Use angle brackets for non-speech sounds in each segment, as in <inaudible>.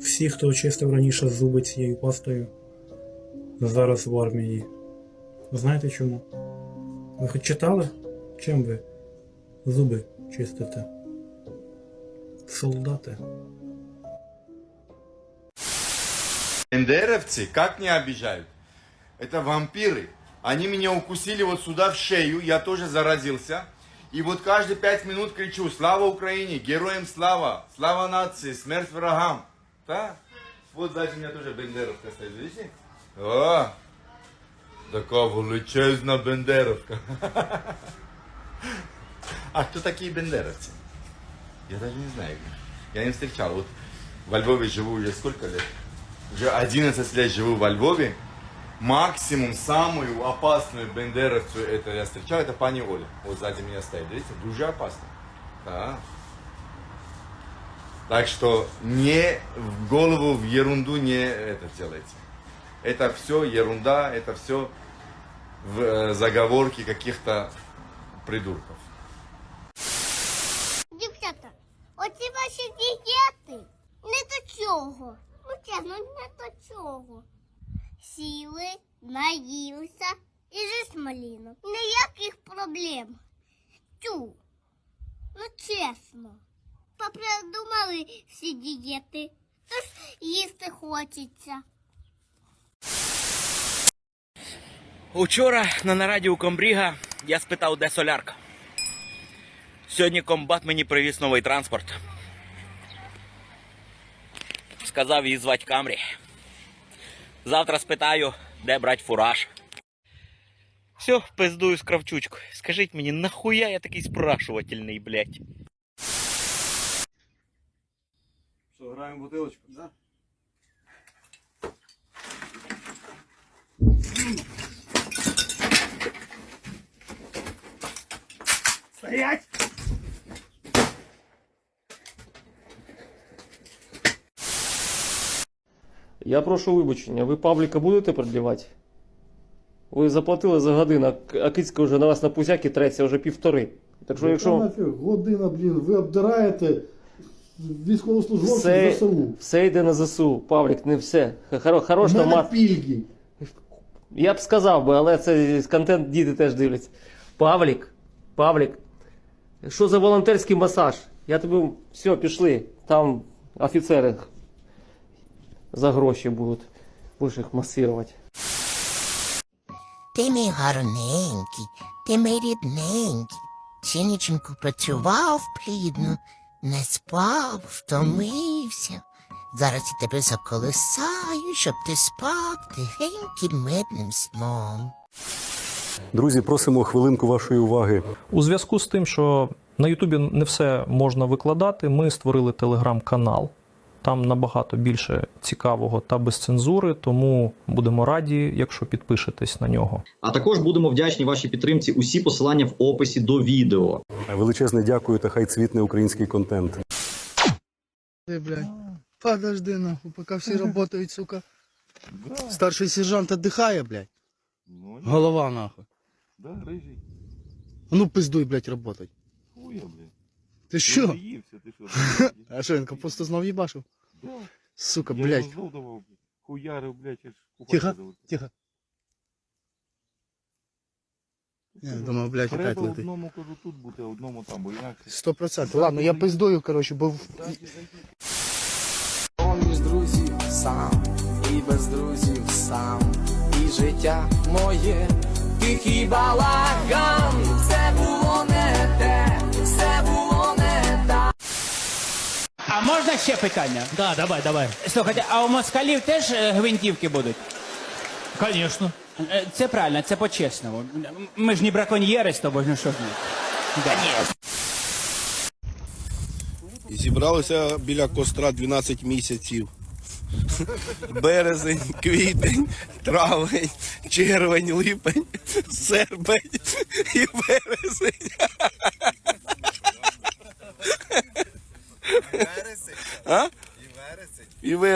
Всі, хто чистив раніше зуби цією пастою, зараз в армії. Знаєте чому? Ви хоч читали? Чим ви зуби чистите? Солдати. Бендеровцы как не обижают? Это вампиры. Они меня укусили вот сюда в шею, я тоже заразился. И вот каждые пять минут кричу «Слава Украине! Героям слава! Слава нации! Смерть врагам!» Да? Вот сзади меня тоже бендеровка стоит, видите? О! Такая величезная бендеровка. <laughs> А кто такие бендеровцы? Я даже не знаю. Я не встречал. Вот во Львове живу уже сколько лет? Уже 11 лет живу во Львове. Максимум, самую опасную бендеровцу это я встречал, это пани Оля. Вот сзади меня стоит, видите, дуже опасно. Да. Так что не в голову, в ерунду не это делайте. Это все ерунда, это все в э, заговорки каких-то придурков. Дівчата, оці ваші дієти не до чого. Ну чесно, не до чого. Сіли, наїлися і же маліном. Ніяких проблем. Тю. Ну чесно. Попридумали всі дієти. Тож їсти хочеться. Учора на нараді у комбріга я спитав, де солярка. Сьогодні комбат мені привіз новий транспорт. Сказав її звати Камрі. Завтра спитаю, де брати фураж. Все, пиздую з кравчучкою. Скажіть мені, нахуя я такий спрашувательний, блядь? Що, граємо в бутилочку? Да. Стоять! Я прошу вибачення, ви Павліка будете продлівати? Ви заплатили за годину, а а Кицька вже на вас на пузяки треться вже півтори. Так що якщо? Година, блін, ви обдираєте військовослужбовців все, ЗСУ. все йде на ЗСУ, Павлік, не все. Хоро, хорош там мат. пільги. Я б сказав би, але це контент діти теж дивляться. Павлік, Павлік, що за волонтерський масаж? Я тобі все, пішли. Там офіцери за гроші будуть. Будеш їх масувати. Ти мій гарненький, ти мій рідненький. Сініченко працював плідно, не спав, втомився. Зараз я тебе заколисаю, щоб ти спав тихеньким мирним сном. Друзі, просимо хвилинку вашої уваги. У зв'язку з тим, що на Ютубі не все можна викладати, ми створили телеграм-канал. Там набагато більше цікавого та без цензури, тому будемо раді, якщо підпишетесь на нього. А також будемо вдячні вашій підтримці. Усі посилання в описі до відео. Величезне дякую та хай цвітне український контент. Ты, блядь, подожди, нахуй, пока все работают, сука. Старший сержант отдыхая, блядь. Голова, нахуй. Да, рыжий. А Ну, пиздуй, блядь, работать. Хуя, блядь. Ти що? Наївся, ти що? <laughs> А що, він капусту знов їбашив? Да. Сука, Я блядь. йому знов давав, блядь. Хуярив, блядь, аж Тихо, кухарка тихо. Я думав, блядь, опять Треба летить. одному, кажу, тут бути, а одному там, бо інакше. Сто процентів. Ладно, я пиздую, короче, бо... в- Поміж друзів сам, і без друзів сам, і життя моє, тихий балаган, А можна ще питання? Да, давай, давай. Слухайте, а у москалів теж е, гвинтівки будуть? Звісно. Е, Це правильно, це по-чесному. Ми ж не браконьєри з тобою, ну що ж ми. Да. Зібралися біля костра 12 місяців. Березень, квітень, травень, червень, липень, серпень і березень.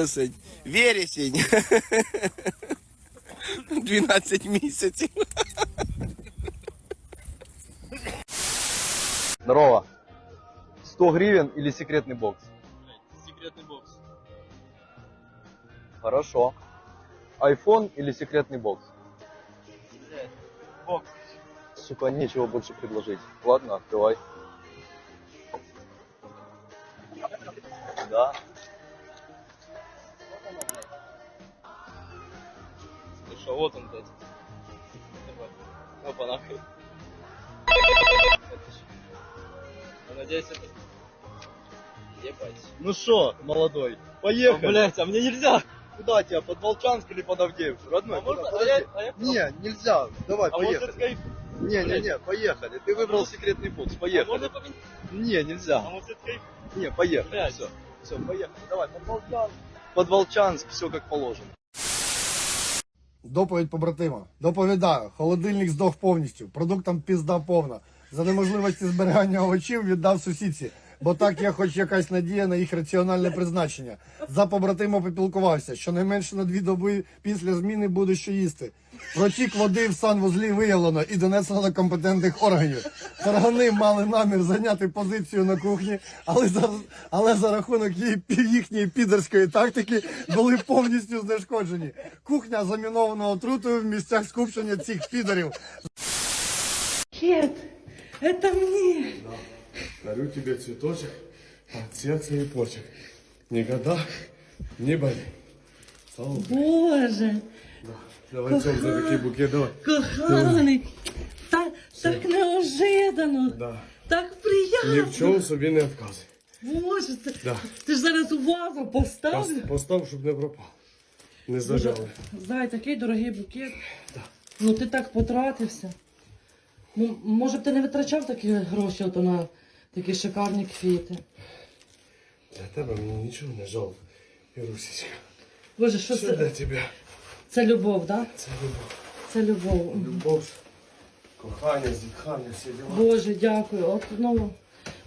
Вересень. Вересень. 12 місяців. Здорово. 100 гривен или секретный бокс? Секретний бокс. Хорошо. Айфон или секретный бокс? Бокс. Сука, нечего больше предложить. Ладно, открывай. Да. Слушай, вот он, блядь. Опа, нахуй. Надеюсь, это... Ебать. Ну что, молодой, поехали. Блять, а мне нельзя! Куда тебя, под Волчанск или под Авдеевку? Родной, А можно? А я, а я... Не, нельзя. Давай, А поехали. может? Не, не, не, поехали. Ты выбрал секретный бокс. А Поехали. можно поменять? Не, А нельзя. может скайп? Не, поехали. Блядь. Все. Все, поехали. Давай, под Волчанск. Под Волчанск, все как положено. Доповідь побратима. Доповідаю, холодильник здох повністю, продуктам пізда повна. За неможливості зберігання овочів віддав сусідці, бо так є хоч якась надія на їх раціональне призначення. За побратима попілкувався, що найменше на дві доби після зміни буде що їсти. Протік води в санвузлі виявлено і донесено до компетентних органів. Таргани мали намір зайняти позицію на кухні, але за, але за рахунок їхньої підерської тактики були повністю знешкоджені. Кухня замінована отрутою в місцях скупчення цих підерів. Кет, это мне. Дарю тебе цветочек от сердца и почек. Никогда не болей. Слава. Боже, Давай, Тём, за такие букет, давай. коханий, так, так неожиданно, Да. так приємно. собі не відказуй. Боже, це, Да. ти ж зараз у вазу поставлю. Постав, щоб не пропав. Не Боже, Зай, такий дорогий букет. Ну ти так потратився. Ну, може б ти не витрачав такі гроші ото на такі шикарні квіти. Для тебе мені нічого не жалко. Ірусечка. Боже, що це? тебе. Це любов, так? Да? Це любов. Це любов. Любов, кохання, зітхання, всі діла. Боже, дякую. От, ну,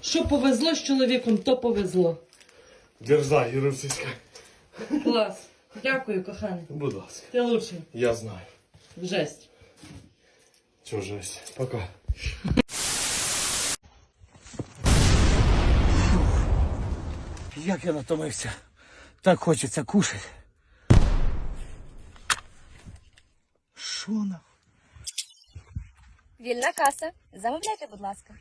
що повезло з чоловіком, то повезло. Дерзай, Ірусечка. Клас. Дякую, коханий. Будь ласка. Ти лучший. Я знаю. Жесть. Чужесть. Пока. Як я натомився. Так хочеться кушати. Що на? Вільна каса. Замовляйте, будь ласка.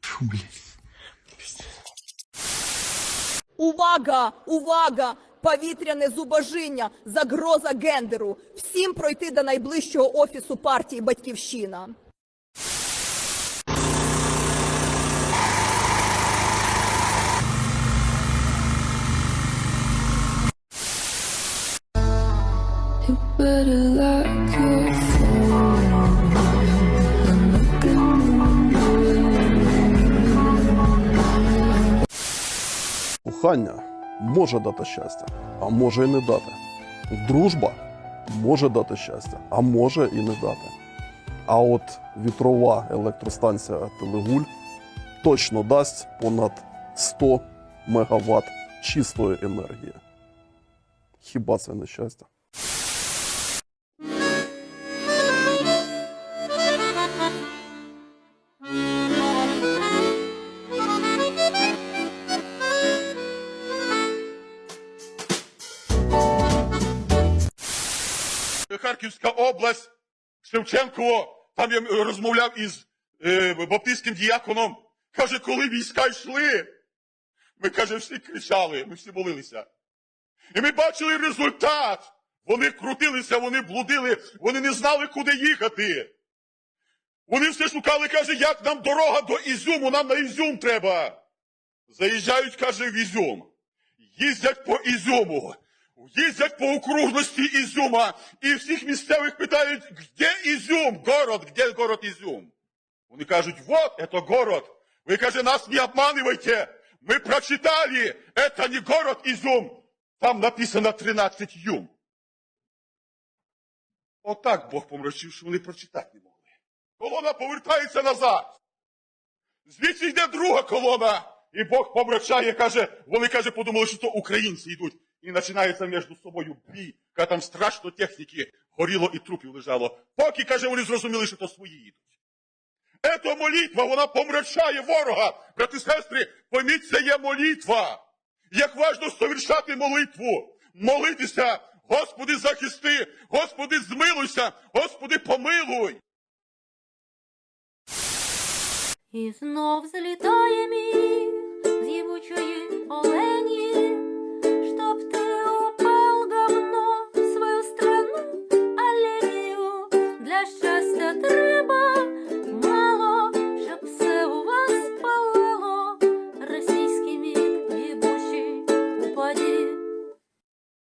Фу, блядь. Увага! Увага! Повітряне зубожіння, загроза гендеру. Всім пройти до найближчого офісу партії Батьківщина. Кохання може дати щастя, а може і не дати. Дружба може дати щастя, а може і не дати. А от вітрова електростанція Телегуль точно дасть понад 100 мегаватт чистої енергії. Хіба це не щастя? Харківська область, Шевченко, там я е, розмовляв із е, баптистським діяконом. Каже, коли війська йшли, ми, каже, всі кричали, ми всі молилися. І ми бачили результат. Вони крутилися, вони блудили, вони не знали, куди їхати. Вони все шукали, каже, як нам дорога до Ізюму, нам на Ізюм треба. Заїжджають, каже, в Ізюм. Їздять по Ізюму. Їздять по окружності Ізюма і всіх місцевих питають, де Ізюм, город, де город Ізюм? Вони кажуть, вот это город. Ви, каже, нас не обманывайте. Мы прочитали, это не город Изюм. Там написано 13 юм. Отак Бог помрачив, що вони прочитати не могли. Колона повертається назад. Звідси йде друга колона. І Бог помрачає, каже, вони, каже, подумали, що то українці йдуть. І починається між собою бій, коли там страшно техніки горіло і трупів лежало. Поки, каже, вони зрозуміли, що то свої їдуть. Ето молитва, вона помрачає ворога. Брати і сестри, поміть, це є молитва. як важно совершати молитву, молитися, Господи, захисти, Господи, змилуйся, Господи, помилуй. І знов злітає олені